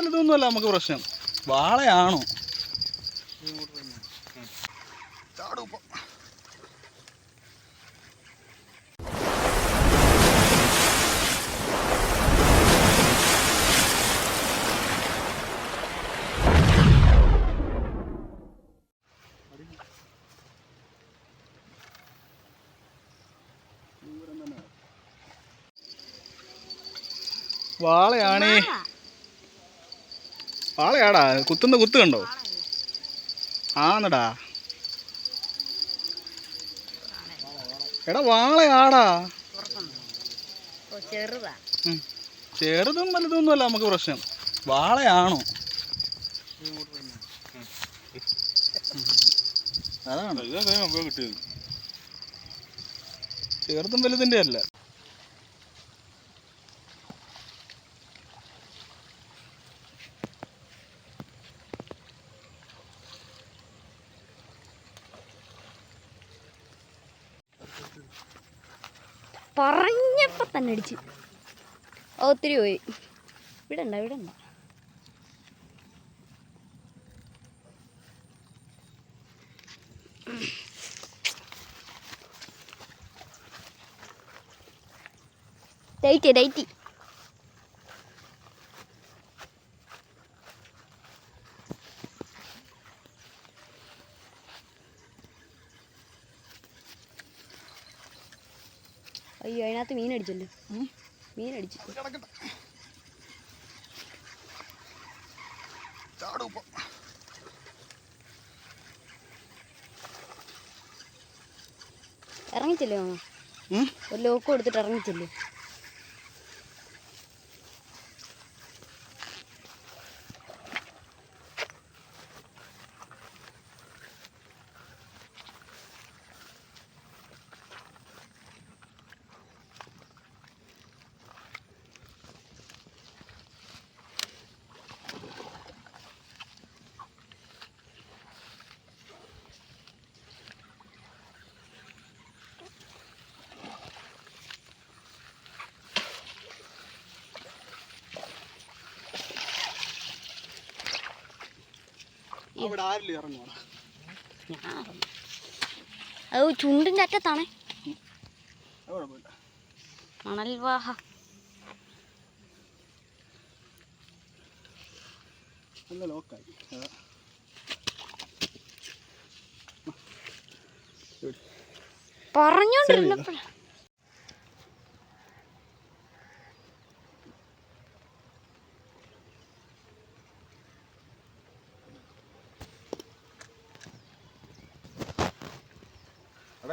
വലുതൊന്നുമല്ല നമുക്ക് പ്രശ്നം. വാളയാണോ. വാളയാണേ. വാളയാടാ കുത്തുന്ന കുത്ത് കണ്ടോ? ആന്നടാ എടാ വാളയാടാ. ഓ ചെറുതാ. അല്ല ചെറുതും നമുക്ക് പ്രശ്നം. വാളയാണോ? അതാണ്? കിട്ടിയത്. ചെറുതും വലുതിന്റെ അല്ല. പറഞ്ഞപ്പോ തന്നെ അടിച്ച്. ഒത്തിരി പോയി. ഇവിടെ ഉണ്ടോ ഇവിടെ ഉണ്ടോ ഡേറ്റ് ഡേറ്റ് അതിനകത്ത് മീൻ അടിച്ചല്ലോ. മീൻ അടിച്ചു ഇറങ്ങിച്ചല്ലേ മാമ? ഒരു ലോക്ക് കൊടുത്തിട്ട് ഇറങ്ങിച്ചില്ലേ? അവിടെ. അത് ചുണ്ടിന്റെ അറ്റത്താണേ. മണൽ വാഹ. നല്ല ലോക്കായി. അതാ.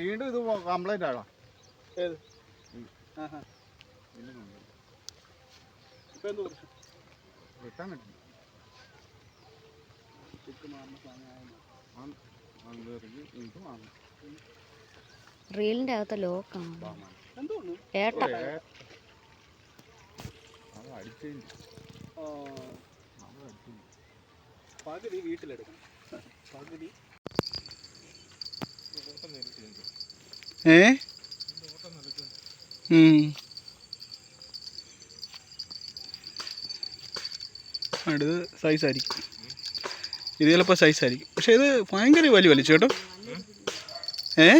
വീണ്ടും ഇത് കംപ്ലൈന്റ് ആണോ? ഏത്? ഇപ്പൊ എന്ത് പ്രശ്നം? റീലിന്റെ അകത്തെ ലോക്കാണ് ഏട്ട പകുതി വീട്ടിലെടുക്കണം. പകുതി ഏ. അടുത്ത് സൈസ് ആയിരിക്കും. ഇത് ചിലപ്പോൾ സൈസ് ആയിരിക്കും. പക്ഷെ ഇത് ഭയങ്കര വലിയ വലിച്ചു കേട്ടോ ഏ.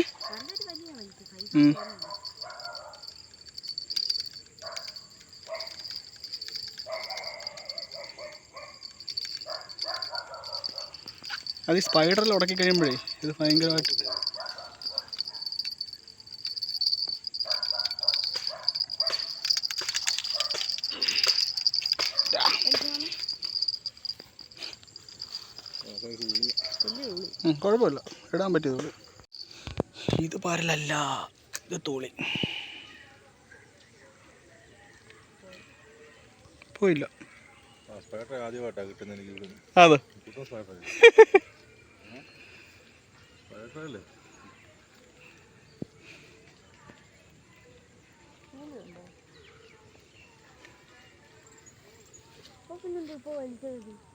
അത് സ്പൈഡറിൽ ഉടക്കി കഴിയുമ്പോഴേ ഇത് ഭയങ്കരമായിട്ട് കുഴപ്പമില്ല. ഇടാൻ പറ്റിയതുള്ളൂ ഇത് പാരലല്ല ഇത് തോളി. പോയില്ല. അതെ. ഇപ്പോൾ വലിച്ചത്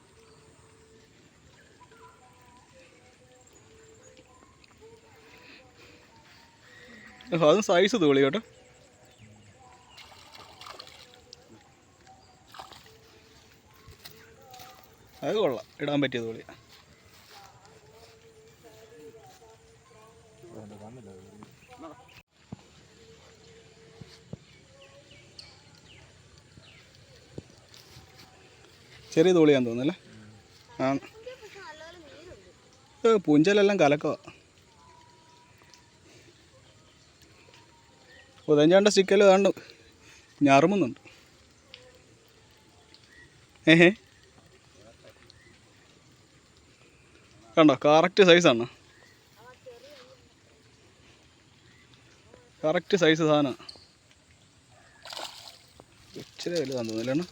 അതും സൈസ് തോളി കേട്ടോ. അത് കൊള്ളാം ഇടാൻ പറ്റിയ തോളി ചെറിയ തോളിയാന്ന് തോന്നുന്നല്ലേ ആ. പൂഞ്ചലെല്ലാം കലക്കവാ. ഉദഞ്ചാണ്ട സ്റ്റിക്കൽ ഏതാണ്ട് ഞാറുമുന്നുണ്ട്. ഏഹേ? കണ്ടോ? കറക്റ്റ് സൈസാണ് കറക്റ്റ് സൈസ് സാധനമാണ് ഇച്ചിരി വലുതാന്ന് തോന്നുന്നില്ലാണ്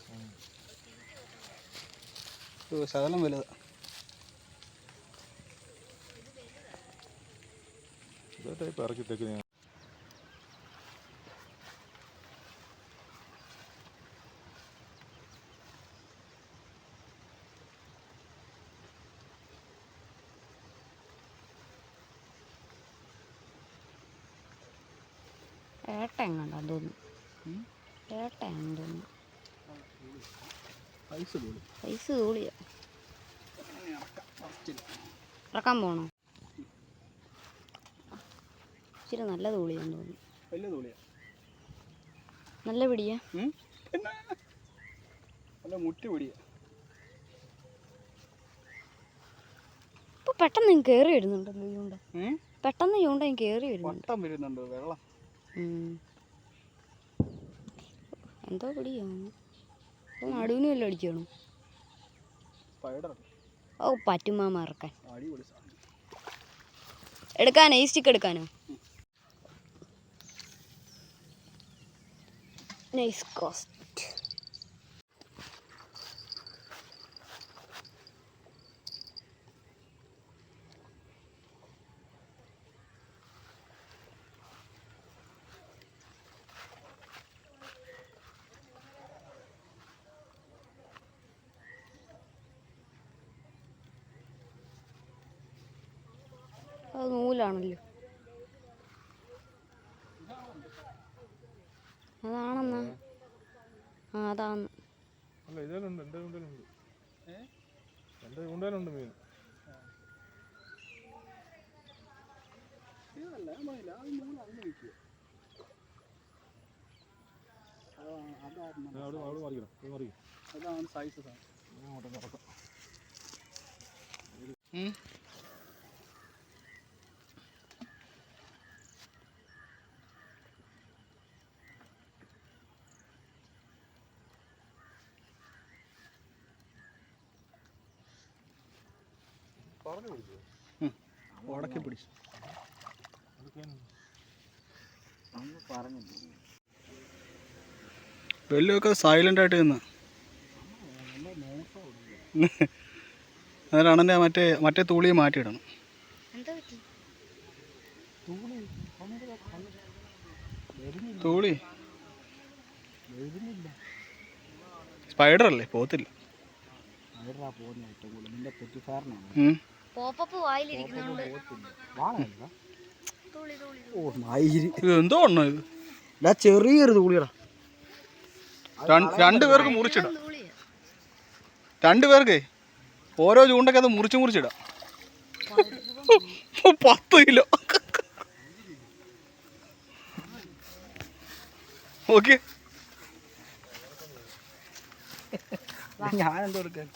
ശകലം വലുതാ. ഇതേ ടൈപ്പ് ഞാൻ എങ്ങാണ്ടാന്ന് തോന്നുന്നു. ഏട്ടയാണെന്ന് തോന്നുന്നു. പൈസ തോളിയാ ഇറക്കാൻ പോണോ? ഇച്ചിരി നല്ല തോളിയാന്ന് തോന്നുന്നു. നല്ല പിടിയാ? നല്ല മുട്ടി പിടിയാ. ഇപ്പൊ പെട്ടെന്ന് കയറി വരുന്നുണ്ടല്ലോ ചൂണ്ട ഉം? പെട്ടെന്ന് ചൂണ്ട ഞാൻ കേറി വരുന്നുണ്ട്. വെള്ളം. എന്തോ പിടി അപ്പോൾ നടുവിന് വല്ലതും അടിക്കണം ഓ പറ്റുമാമ മറക്കാൻ എടുക്കാനോ? ഈ സ്റ്റിക്ക് എടുക്കാനോ? നൈസ് കോസ്റ്റ് അത് നൂലാണല്ലോ. അതാണെന്നാ? ആ അതാന്ന്. അല്ല ഇതിലുണ്ട് എന്റെ ചൂണ്ടയിലുണ്ട് എന്റെ ചൂണ്ടയിലുണ്ട് മീൻ. അതാണ് സൈസ് സാധനം ഞാൻ അങ്ങോട്ടൊന്ന് ഇറക്കാം ഉം. പറഞ്ഞു പിടിച്ചു ഉം. ഉടക്കി പിടിച്ചു. വെള്ളിയൊക്കെ സൈലന്റ് ആയിട്ട് നിന്ന്. അന്നേരം അണ്ണന്റെ മറ്റേ മറ്റേ തൂളിയെ മാറ്റിയിടണം. എന്താ പറ്റി? തൂളി സ്പൈഡർ അല്ലേ? പോത്തില്ല. ഇത് എന്തോ ഉണ്ണോ ഇത്? ചെറിയൊരു തൂളിയടാ. രണ്ട് രണ്ട് പേർക്ക് മുറിച്ചിടാം. രണ്ടുപേർക്ക് രണ്ട് പേർക്ക്? ഓരോ ചൂണ്ടൊക്കെ അത് മുറിച്ച് മുറിച്ചിടാം. പത്ത് കിലോ. ഓക്കെ. ഞാൻ എന്തോ എടുക്കാൻ?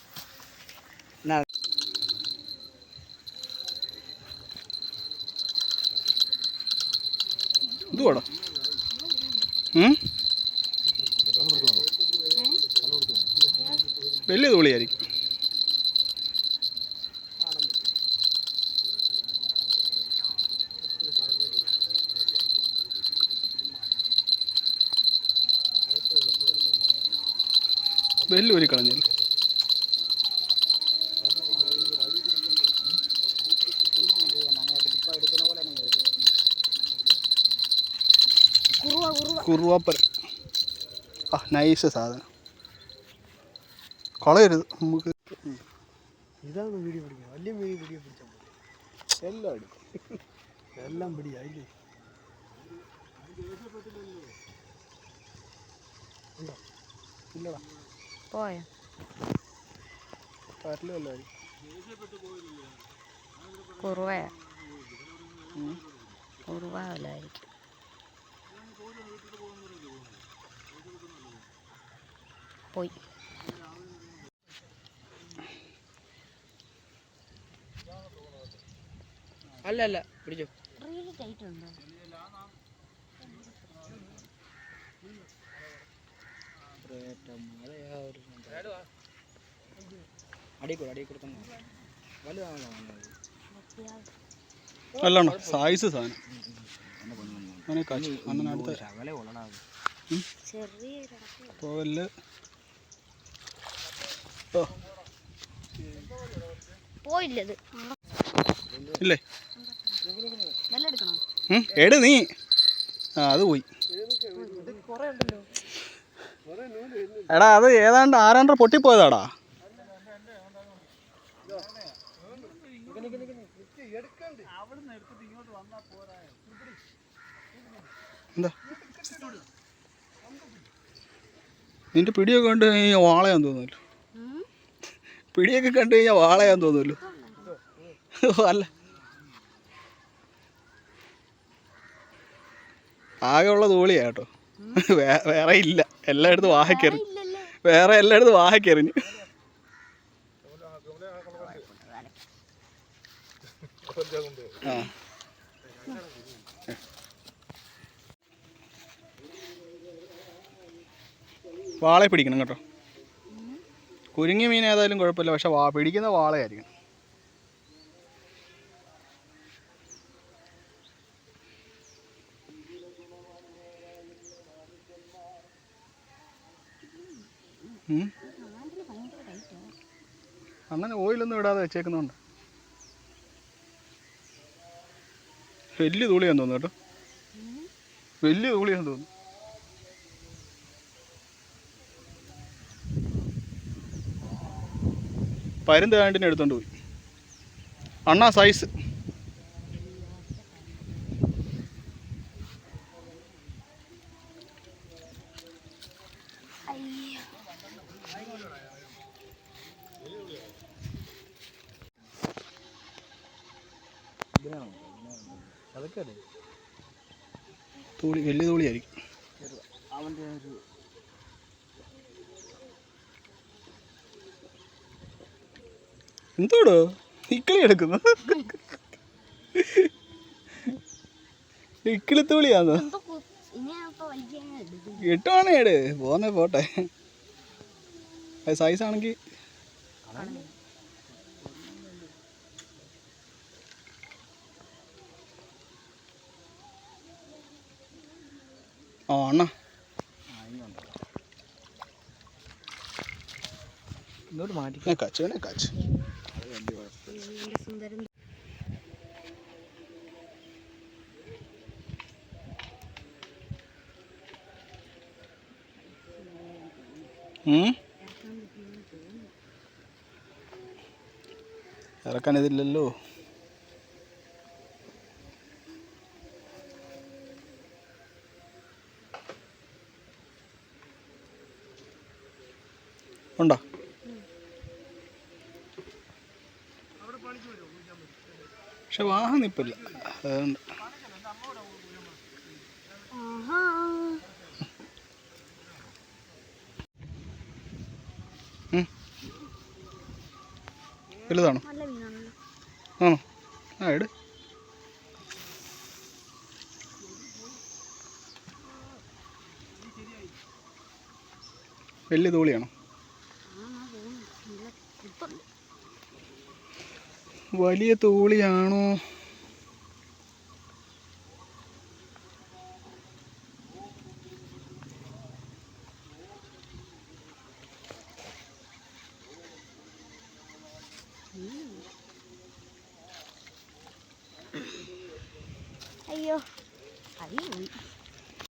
എന്തുവാടാ വേണോ? വലിയ തോളിയായിരിക്കും വലിയ ഒരു കളഞ്ഞില്ല കുറുവാപ്പര ആ നൈസ് സാധനം. കളയരുത്. നമുക്ക് ഇതാണ് വീഡിയോ പിടിക്കുന്നത് വലിയ വീഡിയോ വീഡിയോ പിടിച്ചാൽ മതി എല്ലാം എടുക്കും. എല്ലാം പിടിയായില്ലേ ഇല്ലടാ. പോയോ? വല്ലതായിരിക്കും കുറുവയാ? കുറുവ വല്ലതായിരിക്കും പോയി. അല്ല അല്ല പിടിച്ചോ. റീൽ ടൈറ്റ് ഉണ്ടോ? അടിക്കൂടെ അടിക്കൂടെ തന്നെ. വലുതാണല്ലോ സൈസ് സാധനം. അങ്ങനെ കാച്ചു. അണ്ണൻ അടുത്ത പോവൽ. പോയില്ലത്. ഇല്ലേ? എട് നീ. ആ അത് പോയി. എടാ അത് ഏതാണ്ട് ആരാണ്ട് പൊട്ടിപ്പോയതാടാ. നിന്റെ പിടിയൊക്കെ കണ്ട് കഴിഞ്ഞാൽ വാളയാൻ തോന്നുമല്ലോ പിടിയൊക്കെ കണ്ടു കഴിഞ്ഞാൽ വാളയാൻ തോന്നുമല്ലോ അല്ല. ആകെയുള്ള തോളിയാ കേട്ടോ. വേറെ ഇല്ല. എല്ലായിടത്തും വാഹക്കേറി വേറെ എല്ലായിടത്തും വാഹക്കെറിഞ്ഞു ആ. വാളയെ പിടിക്കണം കേട്ടോ. കുരുങ്ങിയ മീൻ ഏതായാലും കുഴപ്പമില്ല പക്ഷെ വാ പിടിക്കുന്ന വാളയായിരിക്കണം. അങ്ങനെ ഓയിലൊന്നും ഇടാതെ വെച്ചേക്കുന്നുണ്ട്. വലിയ തൂളിയാന്ന് തോന്നുന്നു കേട്ടോ. വലിയ തൂളിയാന്ന് തോന്നുന്നു. പരുന്ത് കാണ്ടിനെ എടുത്തോണ്ട് പോയി. അണ്ണാ സൈസ് തൂളി വലിയ തൂളിയായിരിക്കും. അവന്റെ ഒരു എന്തോടോ? ഇക്കിളി എടുക്കുന്നു. ഇക്കിളി എട്ടുമാണ് ഏട്? പോന്നെ പോട്ടെ. അത് സൈസ് ആണെങ്കിൽ ആ അണ്ണ. ഇങ്ങോട്ട് മാറ്റി. കച്ചു വേണേ കച്ചു ഇറക്കാൻ ഇതില്ലല്ലോ ഉണ്ടോ? പക്ഷെ വാഹനം നിപ്പില്ല. അതുകൊണ്ട്. വലുതാണോ? ആണോ? ആ എട് വലിയ തോളിയാണോ? വലിയ തോളിയാണോ?